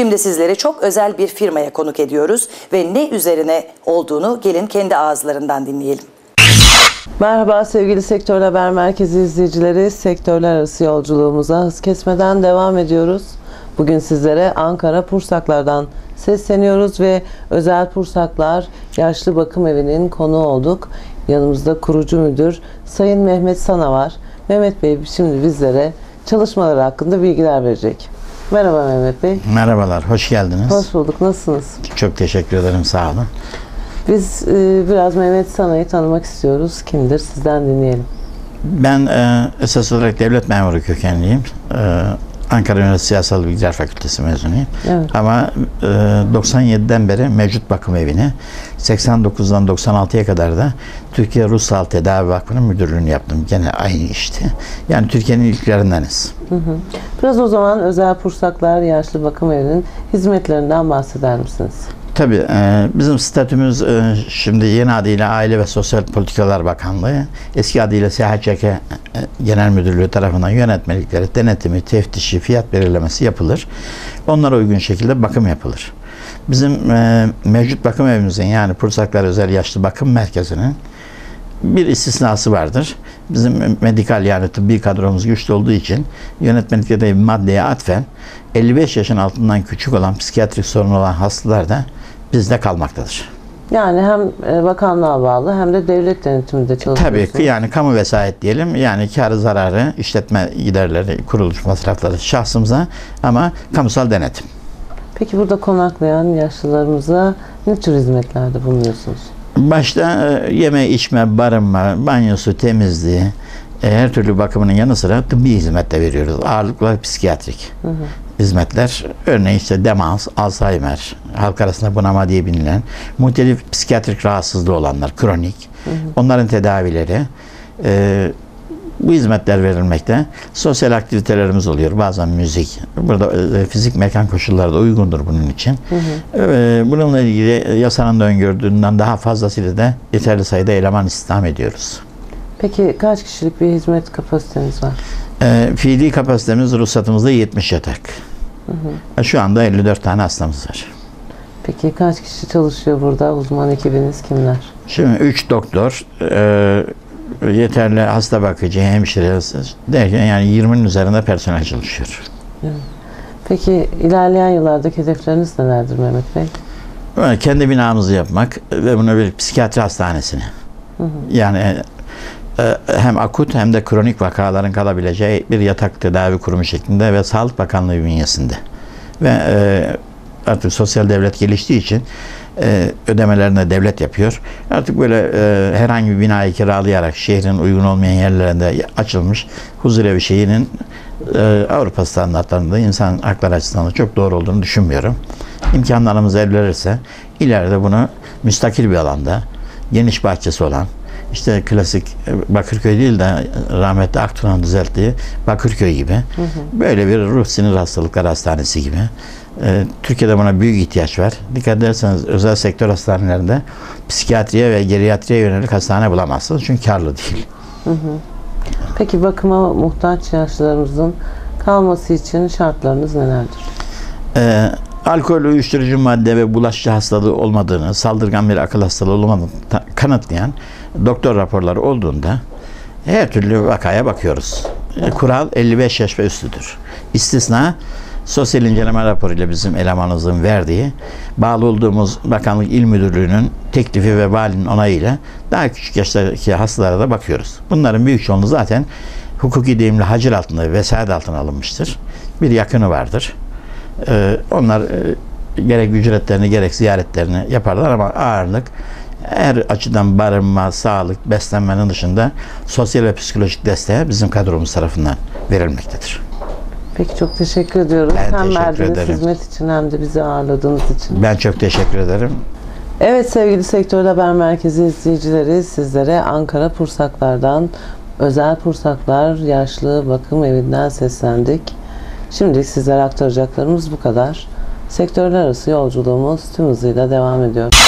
Şimdi sizleri çok özel bir firmaya konuk ediyoruz ve ne üzerine olduğunu gelin kendi ağızlarından dinleyelim. Merhaba sevgili Sektör Haber Merkezi izleyicileri. Sektörler arası yolculuğumuza hız kesmeden devam ediyoruz. Bugün sizlere Ankara Pursaklar'dan sesleniyoruz ve Özel Pursaklar Yaşlı Bakım Evi'nin konuğu olduk. Yanımızda kurucu müdür Sayın Mehmet Sana var. Mehmet Bey şimdi bizlere çalışmaları hakkında bilgiler verecek. Merhaba Mehmet Bey. Merhabalar, hoş geldiniz. Hoş bulduk. Nasılsınız? Çok teşekkür ederim, sağ olun. Biz e, biraz Mehmet Sana'yı tanımak istiyoruz. Kimdir? Sizden dinleyelim. Ben e, esas olarak devlet memuru kökenliyim. E, Ankara Üniversitesi Siyasal Bilgiler Fakültesi mezunuyum. Evet. Ama e, 97'den beri mevcut bakım evini, 89'dan 96'ya kadar da Türkiye Ruhsal Tedavi Vakfı'nın müdürlüğünü yaptım. Gene aynı işte. Yani Türkiye'nin ilklerindeniz. Biraz o zaman Özel Pursaklar Yaşlı Bakım Evi'nin hizmetlerinden bahseder misiniz? Tabii e, bizim statümüz e, şimdi yeni adıyla Aile ve Sosyal Politikalar Bakanlığı, eski adıyla SHÇK e, Genel Müdürlüğü tarafından yönetmelikleri, denetimi, teftişi, fiyat belirlemesi yapılır. Onlara uygun şekilde bakım yapılır. Bizim mevcut bakım evimizin yani Pursaklar Özel Yaşlı Bakım Merkezi'nin bir istisnası vardır. Bizim medikal yani tıbbi kadromuz güçlü olduğu için yönetmelikte de bir maddeye atfen 55 yaşın altından küçük olan psikiyatrik sorun olan hastalar da bizde kalmaktadır. Yani hem e, bakanlığa bağlı hem de devlet denetiminde çalışıyorsunuz. Tabii ki yani kamu vesayet diyelim yani karı zararı, işletme giderleri, kuruluş masrafları şahsımıza ama kamusal denetim. Peki burada konaklayan yaşlılarımıza ne tür hizmetlerde bulunuyorsunuz? Başta e, yeme, içme, barınma, banyosu, temizliği, e, her türlü bakımının yanı sıra tıbbi hizmet de veriyoruz. Ağırlıklı hizmetlik hizmetler. Örneğin işte demans, Alzheimer, halk arasında bunama diye bilinen, muhtelif psikiyatrik rahatsızlığı olanlar, kronik, onların tedavileri, e, bu hizmetler verilmekte. Sosyal aktivitelerimiz oluyor. Bazen müzik. Burada e, fizik mekan koşulları da uygundur bunun için. E, bununla ilgili yasanın da öngördüğünden daha fazlasıyla da yeterli sayıda eleman istihdam ediyoruz. Peki kaç kişilik bir hizmet kapasiteniz var? E, fiili kapasitemiz ruhsatımızda 70 yatak. E, Şu anda 54 tane hastamız var. Peki kaç kişi çalışıyor burada? Uzman ekibiniz kimler? Şimdi 3 doktor, e, yeterli hasta bakıcı, hemşire derken yani 20'nin üzerinde personel çalışıyor. Peki ilerleyen yıllardaki hedefleriniz nelerdir Mehmet Bey? Kendi binamızı yapmak ve bunu bir psikiyatri hastanesine. Yani e, hem akut hem de kronik vakaların kalabileceği bir yatak tedavi kurumu şeklinde ve Sağlık Bakanlığı bünyesinde. Ve e, artık sosyal devlet geliştiği için e, ödemelerini de devlet yapıyor. Artık böyle e, herhangi bir binayı kiralayarak şehrin uygun olmayan yerlerinde açılmış huzurevi şeyinin Avrupa standartlarında insan hakları açısından da çok doğru olduğunu düşünmüyorum. İmkanlarımız el verirse ileride bunu müstakil bir alanda geniş bahçesi olan işte klasik e, Bakırköy değil de rahmetli Aktun'un düzelttiği Bakırköy gibi böyle bir ruh sinir hastalıkları hastanesi gibi e, Türkiye'de buna büyük ihtiyaç var. Dikkat ederseniz özel sektör hastanelerinde psikiyatriye ve geriatriye yönelik hastane bulamazsınız çünkü karlı değil. Peki bakıma muhtaç yaşlılarımızın kalması için şartlarınız nelerdir? Ee, alkol, uyuşturucu madde ve bulaşıcı hastalığı olmadığını, saldırgan bir akıl hastalığı olmadığını kanıtlayan doktor raporları olduğunda her türlü vakaya bakıyoruz. Ee, Kural 55 yaş ve üstüdür. İstisna sosyal inceleme raporuyla bizim elemanımızın verdiği bağlı olduğumuz bakanlık il müdürlüğünün teklifi ve valinin onayıyla daha küçük yaştaki hastalara da bakıyoruz. Bunların büyük çoğunluğu zaten hukuki deyimle hacir altında, vesayet altına alınmıştır. Bir yakını vardır. Ee, onlar e, gerek ücretlerini gerek ziyaretlerini yaparlar ama ağırlık her açıdan barınma, sağlık, beslenmenin dışında sosyal ve psikolojik desteğe bizim kadromuz tarafından verilmektedir. Peki çok teşekkür ediyoruz. Ben hem teşekkür verdiğiniz ederim. hizmet için hem de bizi ağırladığınız için. Ben çok teşekkür ederim. Evet sevgili Sektör Haber Merkezi izleyicileri sizlere Ankara Pursaklar'dan Özel Pursaklar Yaşlı Bakım Evi'nden seslendik. Şimdilik sizlere aktaracaklarımız bu kadar. Sektörler arası yolculuğumuz tüm hızıyla devam ediyor.